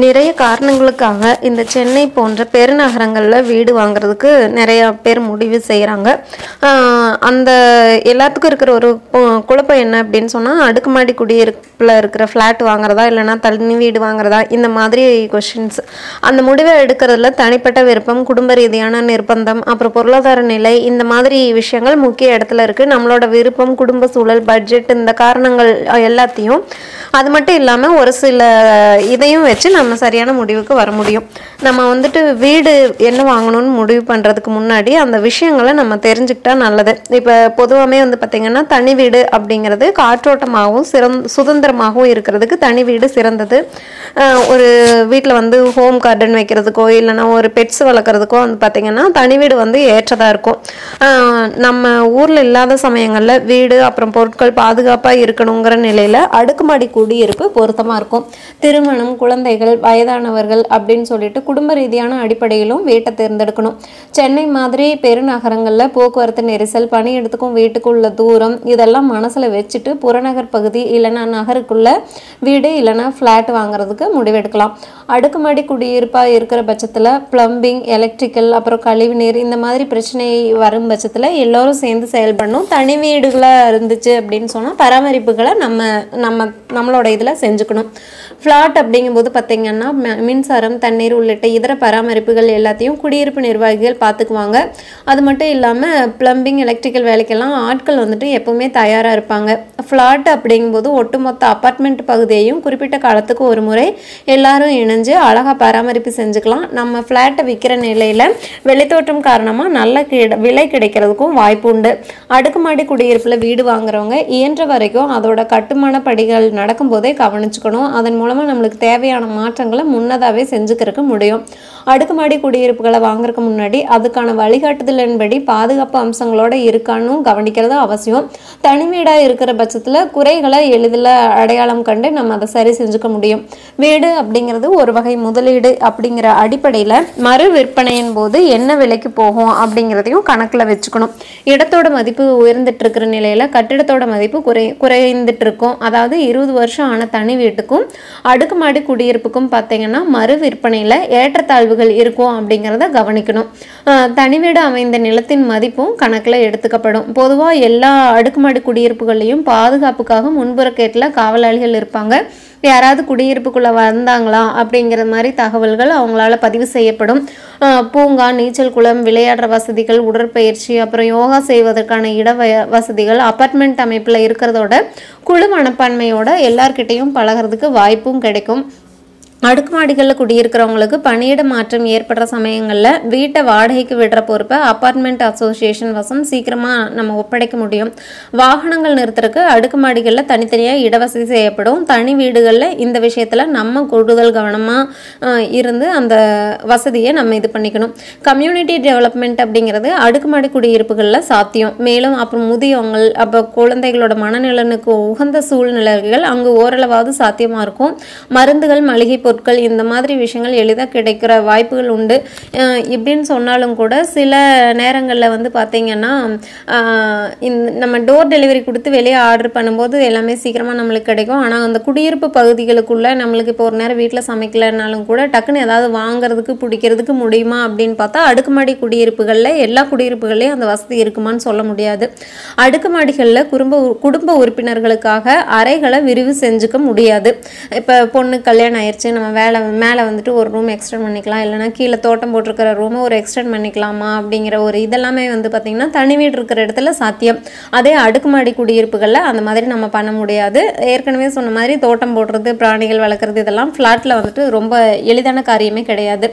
நிறைய காரணங்களுக்காக இந்த சென்னை போன்ற பெருநகரங்களில் வீடு வாங்குறதுக்கு நிறையா பேர் முடிவு செய்கிறாங்க அந்த எல்லாத்துக்கும் இருக்கிற ஒரு குழப்பம் என்ன அப்படின்னு சொன்னால் அடுக்குமாடி குடியிருப்பில் இருக்கிற ஃப்ளாட் வாங்குறதா இல்லைன்னா தனி வீடு வாங்குறதா இந்த மாதிரி கொஷின்ஸ் அந்த முடிவை எடுக்கிறதுல தனிப்பட்ட விருப்பம் குடும்ப ரீதியான நிர்பந்தம் அப்புறம் பொருளாதார நிலை இந்த மாதிரி விஷயங்கள் முக்கிய இடத்துல இருக்குது நம்மளோட விருப்பம் குடும்ப சூழல் பட்ஜெட் இந்த காரணங்கள் எல்லாத்தையும் அது மட்டும் இல்லாமல் ஒரு சில இதையும் வச்சு நம்ம சரியான முடிவுக்கு வர முடியும். நம்ம வந்துட்டு வீடு என்ன வாங்கணும்னு முடிவு பண்ணுறதுக்கு முன்னாடி அந்த விஷயங்களை நம்ம தெரிஞ்சுக்கிட்டா நல்லது. இப்போ பொதுவாகவே வந்து பார்த்திங்கன்னா தனி வீடு அப்படிங்கிறது காற்றோட்டமாகவும் சிறந் சுதந்திரமாகவும் இருக்கிறதுக்கு தனி வீடு சிறந்தது. ஒரு வீட்டில் வந்து ஹோம் கார்டன் வைக்கிறதுக்கோ இல்லைன்னா ஒரு பெட்ஸ் வளர்க்குறதுக்கோ வந்து பார்த்திங்கன்னா தனி வீடு வந்து ஏற்றதாக இருக்கும். நம்ம ஊரில் இல்லாத சமயங்களில் வீடு அப்புறம் பொருட்கள் பாதுகாப்பாக இருக்கணுங்கிற நிலையில் அடுக்குமாடி குடியிருப்பு பொருத்தமாக இருக்கும். திருமணம் குழந்தைகள் வயதானவர்கள் அப்படின்னு சொல்லிட்டு குடும்ப ரீதியான அடிப்படையிலும் வீட்டை தேர்ந்தெடுக்கணும். சென்னை மாதிரி பெருநகரங்களில் போக்குவரத்து நெரிசல் பணியிடத்துக்கும் வீட்டுக்குள்ள தூரம் இதெல்லாம் மனசில் வச்சுட்டு புறநகர் பகுதி இல்லைன்னா நகருக்குள்ள வீடு இல்லைன்னா ஃப்ளாட் வாங்குறதுக்கு முடிவெடுக்கலாம். அடுக்குமாடி குடியிருப்பாக இருக்கிற பட்சத்தில் ப்ளம்பிங் எலக்ட்ரிக்கல் அப்புறம் கழிவுநீர் இந்த மாதிரி பிரச்சனை வரும் பட்சத்தில் எல்லோரும் சேர்ந்து செயல்படணும். தனி வீடுகளாக இருந்துச்சு அப்படின்னு சொன்னால் பராமரிப்புகளை நம்ம நம்ம நம்மளோட இதில் செஞ்சுக்கணும். ஃப்ளாட் அப்படிங்கும்போது பார்த்திங்கன்னா ம- மின்சாரம் தண்ணீர் உள்ளிட்ட இதர பராமரிப்புகள் எல்லாத்தையும் குடியிருப்பு நிர்வாகிகள் பார்த்துக்குவாங்க. அது மட்டும் இல்லாமல் ப்ளம்பிங் எலக்ட்ரிக்கல் வேலைக்கெல்லாம் ஆட்கள் வந்துட்டு எப்பவுமே தயாராக இருப்பாங்க. ஃப்ளாட் அப்படிங்கும்போது ஒட்டுமொத்த அப்பார்ட்மெண்ட் பகுதியையும் குறிப்பிட்ட காலத்துக்கு ஒரு முறை எல்லாரும் இணைஞ்சு அழகாக பராமரிப்பு செஞ்சுக்கலாம். நம்ம ஃப்ளாட்டை விற்கிற நிலையில் வெளித்தோற்றம் காரணமாக நல்ல கிட விலை கிடைக்கிறதுக்கும் வாய்ப்பு உண்டு. அடுக்குமாடி குடியிருப்பில் வீடு வாங்குறவங்க இயன்ற வரைக்கும் அதோட கட்டுமான படிகள் நடக்கும்போதே கவனிச்சுக்கணும். அதன் மூலம் மூலமாக நம்மளுக்கு தேவையான மாற்றங்களை முன்னதாகவே செஞ்சுக்கிறதுக்கு முடியும். அடுக்குமாடி குடியிருப்புகளை வாங்குறதுக்கு முன்னாடி அதுக்கான வழிகாட்டுதலின்படி பாதுகாப்பு அம்சங்களோட இருக்கான்னு கவனிக்கிறது அவசியம். தனி வீடாக இருக்கிற பட்சத்தில் குறைகளை எளிதில் அடையாளம் கண்டு நம்ம அதை சரி செஞ்சுக்க முடியும். வீடு அப்படிங்கிறது ஒரு வகை முதலீடு அப்படிங்கிற அடிப்படையில் மறு விற்பனையின் போது என்ன விலைக்கு போகும் அப்படிங்கிறதையும் கணக்கில் வச்சுக்கணும். இடத்தோட மதிப்பு உயர்ந்துட்டு இருக்கிற நிலையில் கட்டிடத்தோட மதிப்பு குறை குறைந்துட்டு இருக்கும் அதாவது இருபது வருஷம் ஆன தனி வீட்டுக்கும் அடுக்குமாடி குடியிருப்புக்கும் பார்த்தீங்கன்னா மறு விற்பனையில் செலவுகள் இருக்கும் அப்படிங்கிறத கவனிக்கணும். தனி வீடு அமைந்த நிலத்தின் மதிப்பும் கணக்கில் எடுத்துக்கப்படும். பொதுவாக எல்லா அடுக்குமாடி குடியிருப்புகள்லையும் பாதுகாப்புக்காக முன்புற கேட்டில் காவலாளிகள் இருப்பாங்க. யாராவது குடியிருப்புக்குள்ளே வந்தாங்களா அப்படிங்கிற மாதிரி தகவல்கள் அவங்களால பதிவு செய்யப்படும். பூங்கா நீச்சல் குளம் விளையாடுற வசதிகள் உடற்பயிற்சி அப்புறம் யோகா செய்வதற்கான இட வ- வசதிகள் அப்பார்ட்மெண்ட் அமைப்பில் இருக்கிறதோட குழு மனப்பான்மையோட எல்லார்கிட்டையும் பழகுறதுக்கு வாய்ப்பும் கிடைக்கும். அடுக்குமாடிகளில் குடியிருக்கிறவங்களுக்கு பணியிட மாற்றம் ஏற்படுற சமயங்களில் வீட்டை வாடகைக்கு விடுற பொறுப்பை அப்பார்ட்மெண்ட் அசோசியேஷன் வசம் சீக்கிரமாக நம்ம ஒப்படைக்க முடியும். வாகனங்கள் நிறுத்துறதுக்கு அடுக்குமாடிகளில் தனித்தனியாக இடவசதி செய்யப்படும். தனி வீடுகளில் இந்த விஷயத்தில் நம்ம கூடுதல் கவனமாக இருந்து அந்த வசதியை நம்ம இது பண்ணிக்கணும். கம்யூனிட்டி டெவலப்மெண்ட் அப்படிங்கிறது அடுக்குமாடி குடியிருப்புகளில் சாத்தியம். மேலும் அப்புறம் முதியவங்கள் அப்போ குழந்தைகளோட மனநலனுக்கு உகந்த சூழ்நிலைகள் அங்கு ஓரளவாவது சாத்தியமாக இருக்கும். மருந்துகள் மளிகை பொருட்கள் இந்த மாதிரி விஷயங்கள் எளிதாக கிடைக்கிற வாய்ப்புகள் உண்டு. இப்படின்னு சொன்னாலும் கூட சில நேரங்களில் வந்து பார்த்திங்கன்னா இந்த நம்ம டோர் டெலிவரி கொடுத்து வெளியே ஆர்டர் பண்ணும்போது எல்லாமே சீக்கிரமாக நம்மளுக்கு கிடைக்கும். ஆனால் அந்த குடியிருப்பு பகுதிகளுக்குள்ளே நம்மளுக்கு இப்போ ஒரு நேரம் வீட்டில் சமைக்கலைனாலும் கூட டக்குன்னு ஏதாவது வாங்குறதுக்கு பிடிக்கிறதுக்கு முடியுமா அப்படின்னு பார்த்தா அடுக்குமாடி குடியிருப்புகளில் எல்லா குடியிருப்புகள்லேயும் அந்த வசதி இருக்குமான்னு சொல்ல முடியாது. அடுக்குமாடிகளில் குடும்ப குடும்ப உறுப்பினர்களுக்காக அறைகளை விரிவு செஞ்சுக்க முடியாது. இப்போ பொண்ணு கல்யாணம் ஆயிடுச்சு நம்ம வேலை மேலே வந்துட்டு ஒரு ரூம் எக்ஸ்டெண்ட் பண்ணிக்கலாம். இல்லைன்னா கீழே தோட்டம் போட்டிருக்கிற ரூமை ஒரு எக்ஸ்டெண்ட் பண்ணிக்கலாமா அப்படிங்கிற ஒரு இதெல்லாமே வந்து பார்த்திங்கன்னா தனி வீடு இருக்கிற இடத்துல சாத்தியம். அதே அடுக்குமாடி குடியிருப்புகளில் அந்த மாதிரி நம்ம பண்ண முடியாது. ஏற்கனவே சொன்ன மாதிரி தோட்டம் போடுறது பிராணிகள் வளர்க்குறது இதெல்லாம் ஃப்ளாட்டில் வந்துட்டு ரொம்ப எளிதான காரியமே கிடையாது.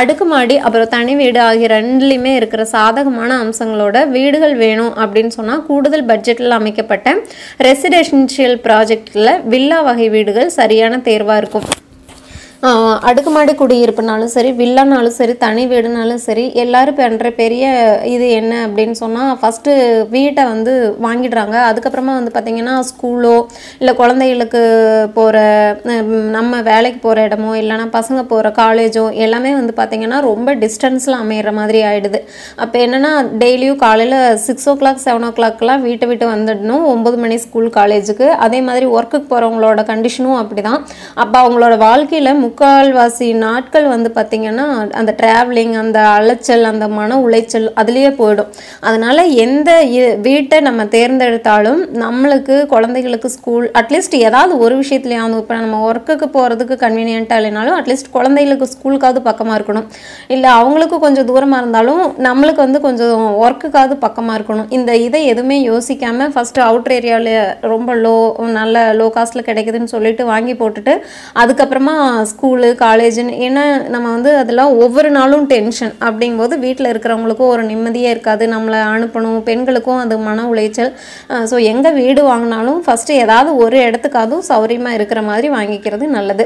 அடுக்குமாடி அப்புறம் தனி வீடு ஆகிய ரெண்டுலேயுமே இருக்கிற சாதகமான அம்சங்களோட வீடுகள் வேணும் அப்படின்னு சொன்னால் கூடுதல் பட்ஜெட்டில் அமைக்கப்பட்ட ரெசிடென்ஷியல் ப்ராஜெக்டில் வில்லா வகை வீடுகள் சரியான தேர்வாக இருக்கும். அடுக்குமாடி குடியிருப்புனாலும் சரி வில்லானாலும் சரி தனி வீடுனாலும் சரி எல்லாரும் பண்ணுற பெரிய இது என்ன அப்படின்னு சொன்னால் ஃபஸ்ட்டு வீட்டை வந்து வாங்கிடுறாங்க. அதுக்கப்புறமா வந்து பார்த்திங்கன்னா ஸ்கூலோ இல்லை குழந்தைகளுக்கு போகிற வேலைக்கு போகிற இடமோ இல்லைன்னா பசங்க போகிற காலேஜோ எல்லாமே வந்து பார்த்திங்கன்னா ரொம்ப டிஸ்டன்ஸில் அமையிற மாதிரி ஆகிடுது அப்போ என்னென்னா டெய்லியும் காலையில் சிக்ஸ் ஓ கிளாக் செவன் ஓ கிளாக்லாம் வீட்டை விட்டு வந்துடணும். ஒம்பது மணி ஸ்கூல் காலேஜுக்கு அதே மாதிரி ஒர்க்குக்கு போகிறவங்களோட கண்டிஷனும் அப்படி தான் அப்போ அவங்களோட வாழ்க்கையில் முக்கால்வாசி நாட்கள் வந்து பார்த்திங்கன்னா அந்த ட்ராவலிங் அந்த அலைச்சல் அந்த மன உளைச்சல் அதுலேயே போயிடும். அதனால் எந்த வீட்டை நம்ம தேர்ந்தெடுத்தாலும் நம்மளுக்கு குழந்தைகளுக்கு ஸ்கூல் அட்லீஸ்ட் ஏதாவது ஒரு விஷயத்துலையாவது இப்போ நம்ம ஒர்க்குக்கு போகிறதுக்கு கன்வீனியண்ட்டாக இல்லைனாலும் அட்லீஸ்ட் குழந்தைகளுக்கு ஸ்கூலுக்காவது பக்கமாக இருக்கணும். இல்லை அவங்களுக்கு கொஞ்சம் தூரமாக இருந்தாலும் நம்மளுக்கு வந்து கொஞ்சம் ஒர்க்குக்காவது பக்கமாக இருக்கணும். இந்த இதை எதுவுமே யோசிக்காமல் ஃபஸ்ட்டு அவுட்ரு ஏரியாவில் ரொம்ப லோ நல்ல லோ காஸ்ட்டில் கிடைக்குதுன்னு சொல்லிட்டு வாங்கி போட்டுட்டு அதுக்கப்புறமா ஸ்கூலு காலேஜுன்னு ஏன்னா நம்ம வந்து அதெல்லாம் ஒவ்வொரு நாளும் டென்ஷன் அப்படிங்கும்போது வீட்டில் இருக்கிறவங்களுக்கும் ஒரு நிம்மதியே இருக்காது. நம்மளை அனுப்பணும். பெண்களுக்கும் அது மன உளைச்சல். ஸோ எங்கே வீடு வாங்கினாலும் ஃபஸ்ட்டு ஏதாவது ஒரு இடத்துக்காவதும் சௌரியமாக இருக்கிற மாதிரி வாங்கிக்கிறது நல்லது.